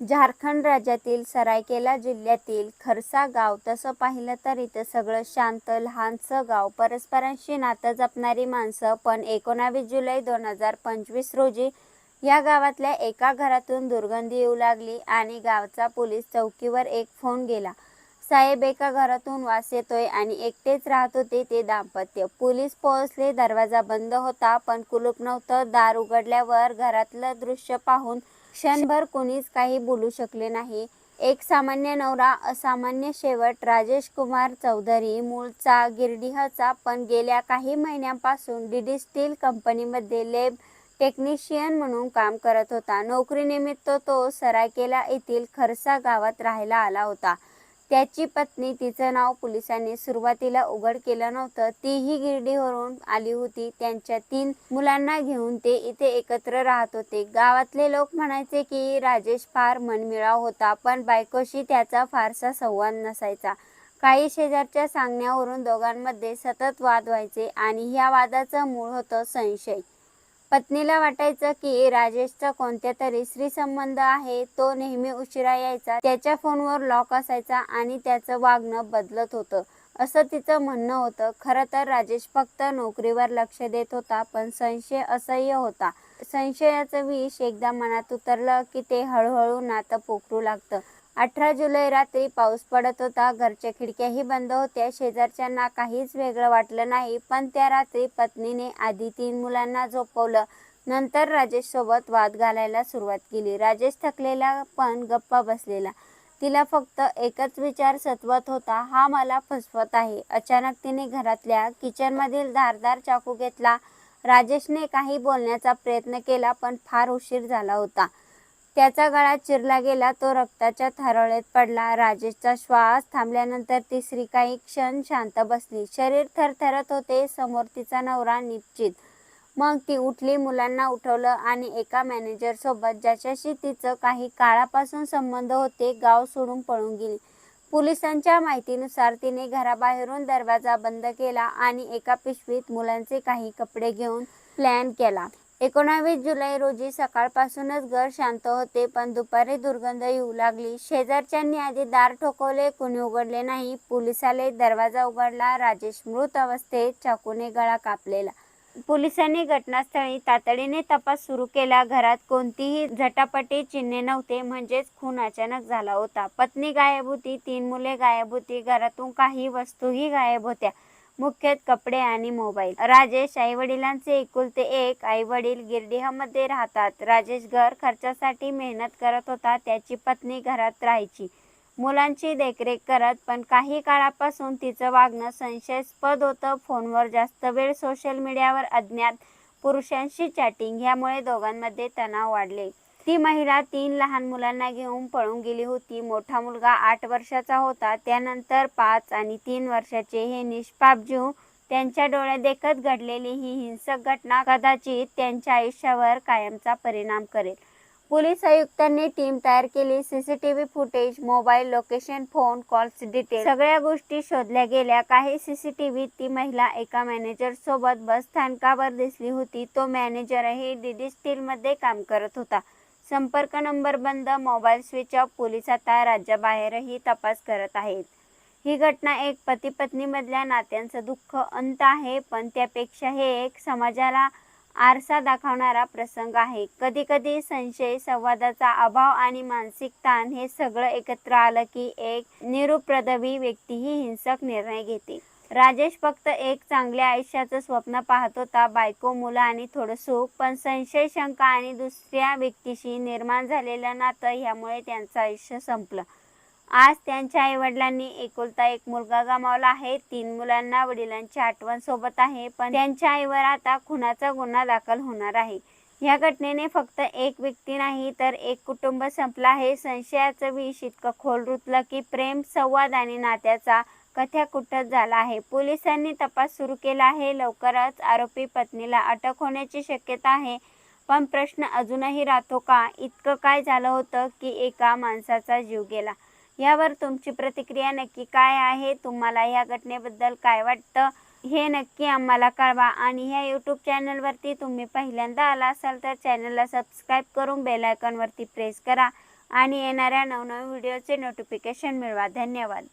झारखंड राज्यातील सरायकेला जिल्ह्यातील खरसा गाव तसं पाहिलं तर इथं सगळं शांत लहानसं गाव. परस्परांशी नातं जपणारी माणसं पण एकोणावीस जुलै दोन हजार पंचवीस रोजी या गावातल्या एका घरातून दुर्गंधी येऊ लागली आणि गावचा पोलीस चौकीवर एक फोन गेला. साहेब एका घरातून वास येतोय आणि एकटेच राहत होते ते दाम्पत्य. पोलीस पोहोचले दरवाजा बंद होता पण कुलूप नव्हतं. दार उघडल्यावर घरातलं दृश्य पाहून क्षणभर कोणीच काही बोलू शकले नाही. एक सामान्य नवरा असामान्य शेवट राजेश कुमार चौधरी मूळचा गिरडीहचा पण गेल्या काही महिन्यांपासून डीडी स्टील कंपनीमध्ये लेब टेक्निशियन म्हणून काम करत होता. नोकरीनिमित्त तो सरायकेला येथील खरसा गावात राहायला आला होता. त्याची पत्नी तिचं नाव पोलिसांनी सुरुवातीला उघड केलं नव्हतं. तीही गिरडीवरून आली होती. त्यांच्या तीन मुलांना घेऊन ते इथे एकत्र राहत होते. गावातले लोक म्हणायचे की राजेश फार मनमिळा होता पण बायकोशी त्याचा फारसा संवाद नसायचा. काही शेजारच्या सांगण्यावरून दोघांमध्ये सतत वाद व्हायचे आणि ह्या वादाचं मूळ होतं संशय. पत्नीला वाटायचं की राजेशचा कोणत्या तरी स्त्री संबंध आहे तो नेहमी उशिरा यायचा त्याच्या फोनवर लॉक असायचा आणि त्याचं वागणं बदलत होतं. असं तिचं म्हणणं होतं. खरं तर राजेश फक्त नोकरीवर लक्ष देत होता पण संशय असह्य होता. संशयाचं विष एकदा मनात उतरलं की ते हळूहळू नातं पोखरू लागतं. अठरा जुलै रात्री पाऊस पडत होता. घरच्या खिडक्याही बंद होत्या. शेजारच्यांना काहीच वेगळं वाटलं नाही. पण त्या रात्री पत्नीने आधी तीन मुलांना झोपवलं. नंतर राजेश सोबत वाद घालायला सुरुवात केली. राजेश थकलेला पण गप्पा बसलेला. तिला फक्त एकच विचार सतवत होता. हा मला फसवत आहे. अचानक तिने घरातल्या किचनमधील धारदार चाकू घेतला. राजेशने काही बोलण्याचा प्रयत्न केला पण फार उशीर झाला होता. त्याचा गळा चिरला गेला तो रक्ताच्या थारोळ्यात पडला. राजेशचा श्वास थांबल्यानंतर तिसरी काही क्षण शांत बसली. शरीर थरथरत होते समोर तिचा नवरा निश्चित. मग ती उठली मुलांना उठवलं आणि एका मॅनेजर सोबत ज्याच्याशी तिचं काही काळापासून संबंध होते गाव सोडून पळून गेली. पोलिसांच्या माहितीनुसार तिने घराबाहेरून दरवाजा बंद केला आणि एका पिशवीत मुलांचे काही कपडे घेऊन प्लॅन केला. एकोणावीस जुलै रोजी सकाळपासूनच घर शांत होते पण दुपारी दुर्गंध येऊ लागली. शेजारच्यांनी आधी दार ठोकवले कुणी उघडले नाही. पोलिसाले दरवाजा उघडला राजेश मृत अवस्थेत चाकूने गळा कापलेला. पोलिसांनी घटनास्थळी तातडीने तपास सुरू केला. घरात कोणतीही झटापटी चिन्हे नव्हते म्हणजेच खून अचानक झाला होता. पत्नी गायब होती तीन मुले गायब होती घरातून काही वस्तूही गायब होत्या. मुख्यत कपडे आणि मोबाईल. राजेश आई वडिलांचे एकुलते एक आई वडील गिरडीहमध्ये राहतात. राजेश घर खर्चासाठी मेहनत करत होता त्याची पत्नी घरात राहायची. मुलांची देखरेख करत पण काही काळापासून तिचं वागणं संशयास्पद होतं. फोनवर जास्त वेळ सोशल मीडियावर अज्ञात पुरुषांशी चॅटिंग ह्यामुळे दोघांमध्ये तणाव वाढले. ती महिला तीन लहान मुलांना घेऊन पळून गेली होती. मोठा मुलगा आठ वर्षाचा होता. त्यानंतर पाच आणि तीन वर्षाचे हे निष्पाप जीव त्यांच्या डोळ्या देखत घडलेली ही हिंसक घटना कदाचित त्यांच्या आयुष्यावर कायमचा परिणाम करेल. पोलीस आयुक्तांनी टीम तयार केली. CCTV footage mobile location phone calls detail सगळ्या गोष्टी शोधल्या गेल्या. काही सीसीटीव्हीत ती महिला एका मॅनेजर सोबत बस स्थानकावर दिसली होती. तो मॅनेजरही डीडी स्टील मध्ये काम करत होता. संपर्क नंबर बंद मोबाईल स्विच ऑफ पोलीस आता राज्याबाहेरही तपास करत आहेत. ही घटना एक पती पत्नीमधल्या नात्यांचं दुःख अंत आहे पण त्यापेक्षा हे एक समाजाला आरसा दाखवणारा प्रसंग आहे. कधी कधी संशय संवादाचा अभाव आणि मानसिक ताण हे सगळं एकत्र आलं की एक निरुप्रदवी व्यक्तीही हिंसक निर्णय घेते. राजेश फक्त एक चांगल्या आयुष्याचं स्वप्न पाहत होता. बायको मुलं आणि थोडं सुख पण संशय शंका आणि दुसऱ्या व्यक्तीशी निर्माण झालेलं नातं ह्यामुळे त्यांचं आयुष्य संपलं. आज त्यांच्या आईवडिलांनी एकुलता एक मुलगा गमावला आहे. तीन मुलांना वडिलांची आठवण सोबत आहे पण त्यांच्या आईवर आता खुनाचा गुन्हा दाखल होणार आहे. या घटनेने फक्त एक व्यक्ती नाही तर एक कुटुंब संपला आहे. संशयाचं विष इतकं खोल रुतलं की प्रेम संवाद आणि नात्याचा कथ्याकुटत झाला आहे? पोलिसांनी तपास सुरू केला आहे. लवकरच आरोपी पत्नीला अटक होण्याची शक्यता आहे. पण प्रश्न अजूनही राहतो का? इतकं काय झालं होतं की एका माणसाचा जीव गेला? यावर तुमची प्रतिक्रिया नक्की काय आहे? तुम्हाला या घटनेबद्दल काय वाटतं? हे नक्की आम्हाला कळवा. आणि ह्या यूट्यूब चॅनलवरती तुम्ही पहिल्यांदा आला असाल तर चॅनलला सबस्क्राईब करून बेलायकॉनवरती प्रेस करा. आणि येणाऱ्या नवनवीन व्हिडिओचे नोटिफिकेशन मिळवा. धन्यवाद.